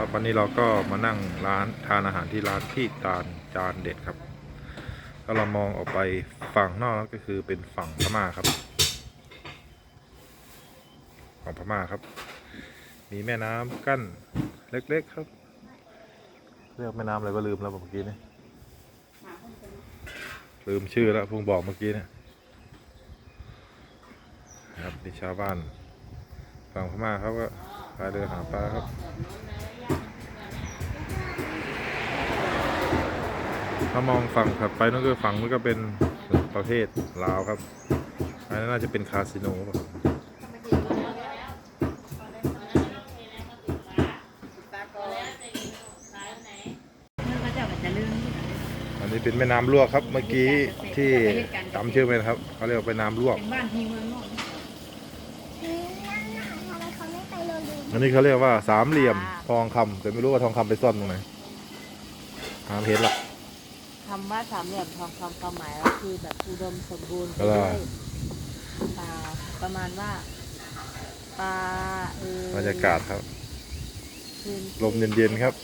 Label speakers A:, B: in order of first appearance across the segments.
A: ครับวันนี้เราก็มานั่งร้านทานอาหารที่ร้านพี่ตาลจานเด็ดครับ ถ้าเรามองออกไปฝั่งนอกก็คือเป็นฝั่งพม่าครับ ฝั่งพม่าครับ มีแม่น้ำกั้นเล็กๆครับ เรียกแม่น้ำอะไรก็ลืมแล้วเมื่อกี้นี่ลืมชื่อแล้วพิ่งบอกเมื่อกี้เนี่ยครับนี่ชาวบ้านฝั่งพม่าเขาก็ พายเรือหาปลาครับถ้ามองฝั่งถัดไปนั่นก็ฝั่งนู้นก็เป็นประเทศลาวครับ อันนั้นน่าจะเป็นคาสิโนครับอันนี้เป็นแม่น้ำลวกครับ เมื่อกี้ที่จำชื่อไหมครับเขาเรียกว่าเป็นน้ำลวก
B: บ้านทีเมืองนอก
C: ทำไมเขาไม่ไปโรงเรียน
A: อันนี้เขาเรียกว่าสามเหลี่ยมทองคำแต่ไม่รู้ว่าทองคำไปซ่อนตรงไหนหาไม่เห็นหรอก
B: คำว่าสามเหลี่ยมทองคำความหมายก็คือแบบอุดมสมบูรณ์ไป
A: ก็ได้
B: ด้วยปลาประมาณว่าปลาเออบ
A: รรยากาศครับ
B: พื้นที่
A: ลมเย็นๆครับ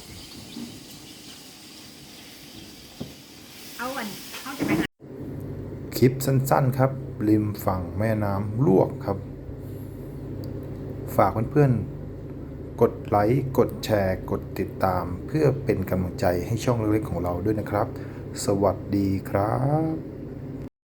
B: เอาอันเขาจะไปหา
A: คลิปสั้นๆครับ ริมฝั่งแม่น้ำลวกครับ ฝากเพื่อนๆ กดไลค์ กดแชร์ กดติดตาม เพื่อเป็นกำลังใจให้ช่องเล็กๆของเราด้วยนะครับ สวัสดีครับ